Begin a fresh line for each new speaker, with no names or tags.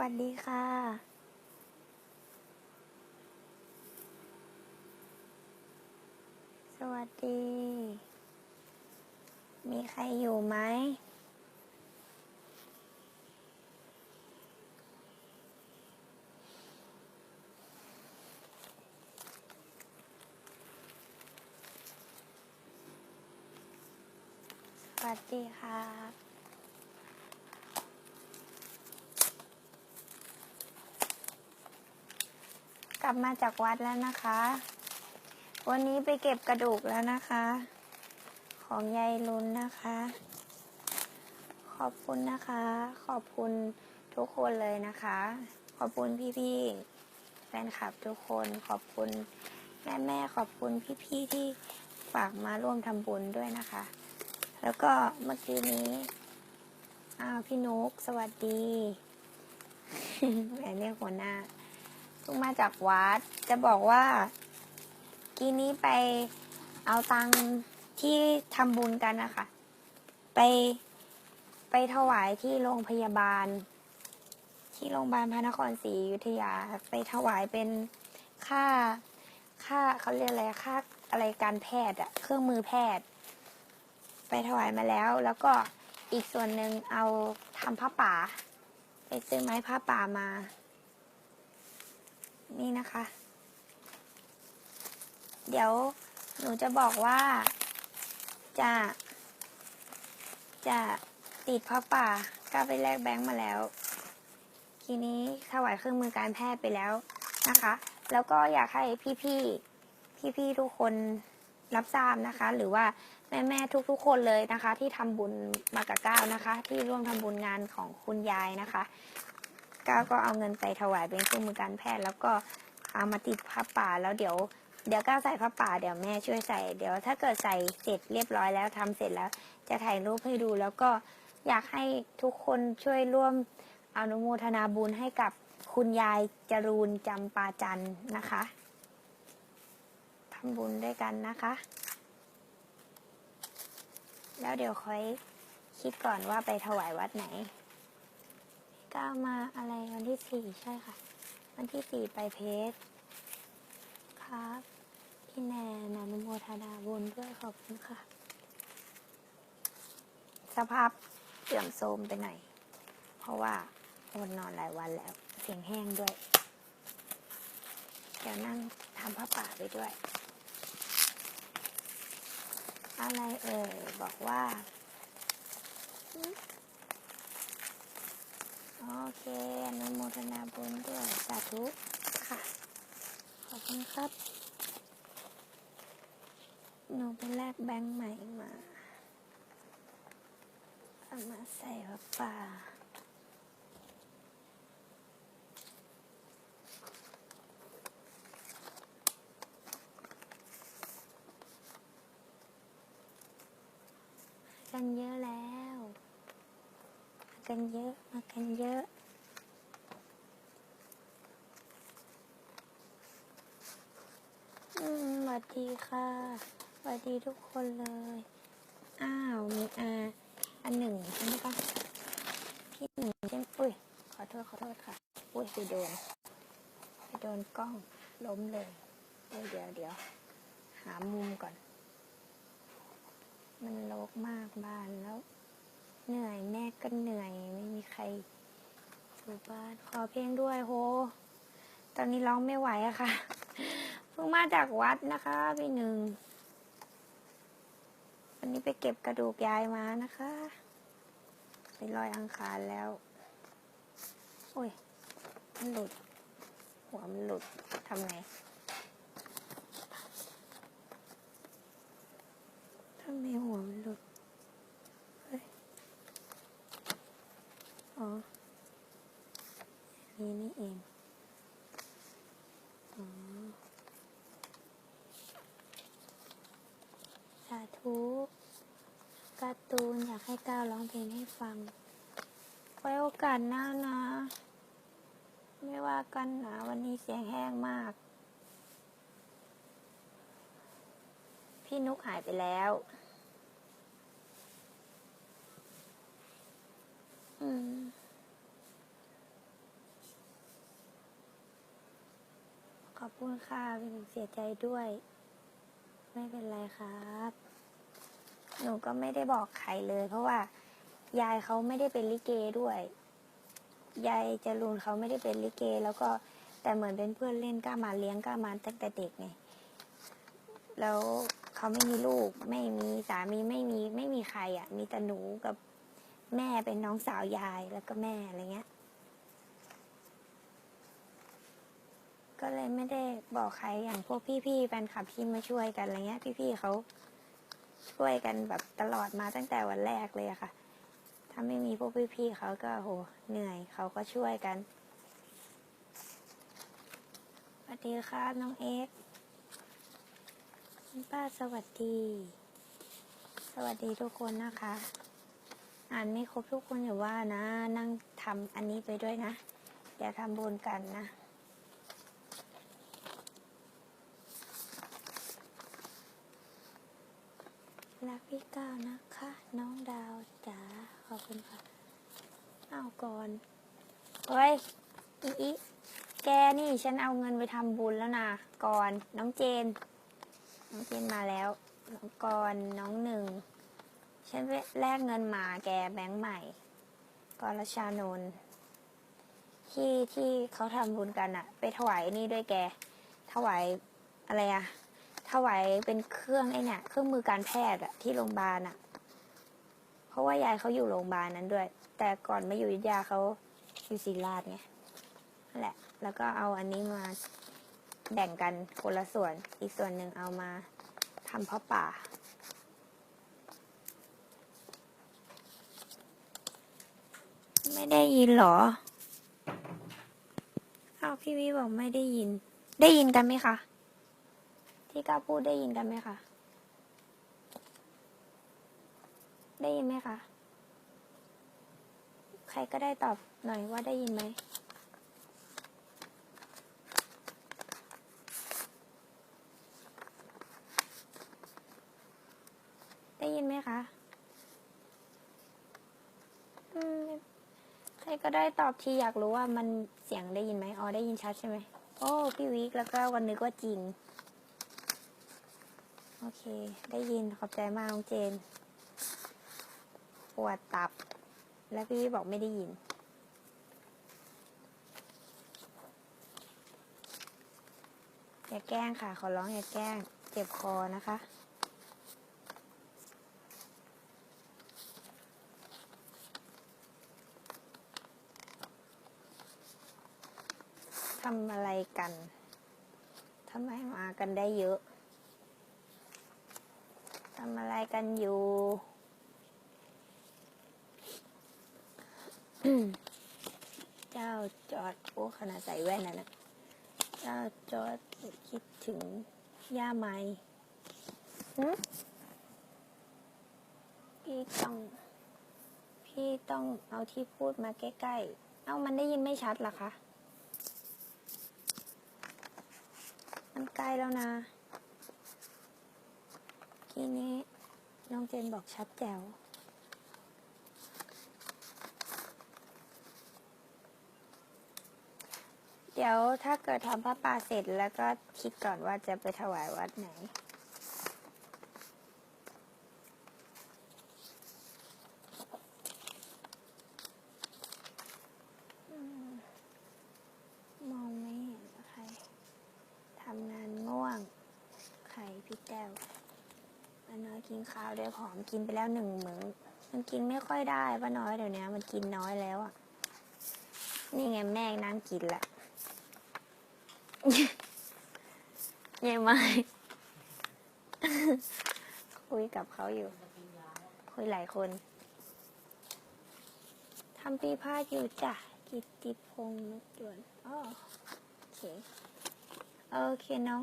วัสดีค่ะสวัสดี มีใครอยู่ไหม สวัสดีครับ กลับมาจากวัดแล้วนะคะ วันนี้ไปเก็บกระดูกแล้วนะคะ ของยายลุนนะคะ ขอบคุณนะคะ ขอบคุณทุกคนเลยนะคะ ขอบคุณพี่ๆแฟนคลับทุกคนขอบคุณแม่แม่ๆขอบคุณพี่ๆที่ฝากมาร่วมทำบุญด้วยนะคะ แล้วก็เมื่อกี้นี้อ้าวพี่นุกสวัสดีแหมเรียกหัวหน้า เพิ่งมาจากวัดจะบอกว่ากี้นี้ไปเอาตังที่ทำบุญกันนะคะ ไปไปถวายที่โรงพยาบาล ที่โรงพยาบาลพระนครศรีอยุธยา ไปถวายเป็นค่าค่าเขาเรียกอะไรค่าอะไรการแพทย์อะเครื่องมือแพทย์ ไปถวายมาแล้ว แล้วก็อีกส่วนหนึ่งเอาทำผ้าป่า ไปซื้อไม้ผ้าป่ามา นี่นะคะ เดี๋ยวหนูจะบอกว่า จะ จะติดผ้าป่าก็ไปแลกแบงค์มาแล้ว ทีนี้ถวายเครื่องมือการแพทย์ไปแล้วนะคะ แล้วก็อยากให้พี่ๆ พี่ๆ ทุกคนรับทราบนะคะ หรือว่าแม่ๆ ทุกๆ คนเลยนะคะ ที่ทำบุญมากับก้าวนะคะ ที่ร่วมทำบุญงานของคุณยายนะคะ ก้าวก็เอาเงินไปถวายเป็นเครื่องมือการแพทย์ แล้วก็เอามาติดผ้าป่าแล้วเดี๋ยวเดี๋ยวก้าวใส่ผ้าป่าเดี๋ยวแม่ช่วยใส่ เดี๋ยวถ้าเกิดใส่เสร็จเรียบร้อยแล้วทำเสร็จแล้ว จะถ่ายรูปให้ดู แล้วก็อยากให้ทุกคนช่วยร่วมอนุโมทนาบุญให้กับคุณยายจรูนจำปาจันนะคะทำบุญด้วยกันนะคะ แล้วเดี๋ยวค่อยคิดก่อนว่าไปถวายวัดไหน ก้าวมาอะไรวันที่สี่ใช่ค่ะ วันที่สี่ไปเพชรครับพี่แนนอนุโมทนาบุญด้วยขอบคุณค่ะ สภาพเสื่อมโทรมไปหน่อย เพราะว่าอดนอนหลายวันแล้ว เสียงแห้งด้วย เดี๋ยวนั่งทำผ้าป่าไปด้วย อะไรเอ่ยบอกว่า อเคอนุโมทนาบุญด้วยสาธุค่ะ ขอบคุณครับ หนูไปแลกแบงค์ใหม่มาเอามาใส่ผ้าป่ากันเยอะแล้วมา กันเยอะ มากันเยอะ อืมสวัสดีค่ะสวัสดีทุกคนเลย อ้าว มีอาอันหนึ่งใช่ไหมคะพี่หนึ่งใช่ไหมอุ้ย ขอโทษ ขอโทษค่ะ อุ้ย ไปโดน ไปโดนกล้องล้มเลยเดี๋ยวเดี๋ยวเดี๋ยวหามุมก่อน มันรกมากบ้านแล้ว เหนื่อยแม่ก็เหนื่อย ไม่มีใครอยู่บ้านขอเพลงด้วยโห ตอนนี้ร้องไม่ไหวอะค่ะเพิ่งมาจากวัดนะคะพี่หนึ่งวันนี้ไปเก็บกระดูกยายมานะคะไปลอยอังคารแล้ว โอ้ยมันหลุด หัวมันหลุดทำไงทำไมหัวมันหลุด เฮ้ย อ๋อนนี้นี่เองอ๋อสาธุการ์ตูนอยากให้ก้าวร้องเพลงให้ฟัง ไว้โอกาสหน้านะ ไม่ว่ากันนะวันนี้เสียงแห้งมาก พี่นุกหายไปแล้ว ขอบคุณค่ะเป็นเสียใจด้วย ไม่เป็นไรครับ หนูก็ไม่ได้บอกใครเลย เพราะว่า ยายเขาไม่ได้เป็นลิเกด้วย ยายจรูนเขาไม่ได้เป็นลิเก แล้วก็แต่เหมือนเป็นเพื่อนเล่นกล้ามาเลี้ยงกล้ามาตั้งแต่เด็กไงแล้วเขาไม่มีลูก ไม่มีสามีไม่มีไม่มีใครอะ มีแต่หนูกับ แม่เป็นน้องสาวยายแล้วก็แม่อะไรเงี้ย ก็เลยไม่ได้บอกใครอย่างพวกพี่ๆแฟนคลับที่มาช่วยกันอะไรเงี้ย พี่ๆเขาช่วยกันแบบตลอดมาตั้งแต่วันแรกเลยอะค่ะ ถ้าไม่มีพวกพี่ๆเขาก็โหเหนื่อยเขาก็ช่วยกันสวัสดีครับน้องเอ็กคุณป้าสวัสดี สวัสดีทุกคนนะคะ อ่านไม่ครบทุกคนอย่าว่านะ นั่งทำอันนี้ไปด้วยนะ อย่าทำบุญกันนะรักพี่ก้าวนะคะ น้องดาวจ๋าขอบคุณค่ะเอาก่อนเฮ้ยอีแกนี่ฉันเอาเงินไปทำบุญแล้วนะก่อนน้องเจน น้องเจนมาแล้วน้องกรณ์น้องหนึ่ง ฉันไปแลกเงินมาแกแบงค์ใหม่กรชานนที่ที่เขาทำบุญกันอะไปถวายนี่ด้วยแก ถวายอะไรอะถวายเป็นเครื่องไอ้เนี่ยเครื่องมือการแพทย์อะที่โรงพยาบาลอะเพราะว่ายายเขาอยู่โรงพยาบาลนั้นด้วย แต่ก่อนมาอยู่ยุธยาเขาอยู่ศรีราชไงนั่นแหละ แล้วก็เอาอันนี้มาแบ่งกันคนละส่วน อีกส่วนหนึ่งเอามาทำพ่อป่า ไม่ได้ยินหรอ เอาพี่วิบอกไม่ได้ยิน ได้ยินกันไหมคะ ที่ก้าพูดได้ยินกันไหมคะ ได้ยินไหมคะ ใครก็ได้ตอบหน่อยว่าได้ยินไหมได้ยินไหมคะ อืม ใค รก็ได้ตอบทีอยากรู้ว่ามันเสียงได้ยินไหมอ๋อได้ยินชัดใช่ไหมโอ้พี่วิกแล้วก็วันนึกว่าจริง โอเค ได้ยินขอบใจมากน้องเจน ปวดตับ แล้วพี่วิบอกไม่ได้ยิน อย่าแกล้งค่ะ ขอร้องอย่าแกล้ง เจ็บคอนะคะำอะไรกันทำไมมากันได้เยอะทำอะไรกันอยู่ เจ้าจอดโอ้ขนาดใส่แว่นนะนะ เจ้าจอดคิดถึงย่าไม้หึพี่ต้อง พี่ต้องเอาที่พูดมาใกล้ๆ เอ้ามันได้ยินไม่ชัดหรอคะ นใกล้แล้วนะทีนี้น้องเจนบอกชัดแจ๋วเดี๋ยวถ้าเกิดทำพระป่าเสร็จแล้วก็คิดก่อนว่าจะไปถวายวัดไหน อืมมองไม่เห็นใคร ทำงานง่วง ไข่พี่แก้วป้าน้อย กินข้าวด้วยผอมกินไปแล้วหนึ่งมื้อมันกินไม่ค่อยได้ป้าน้อยเดี๋ยวนี้มันกินน้อยแล้วอะ นี่ไงแม่นั่งกินละยังไม่คุยกับเขาอยู่ คุยหลายคนทำปีพาดอยู่จ้ะกิตติพงษ์นุชวนอ๋อโอเคโอเคน้อง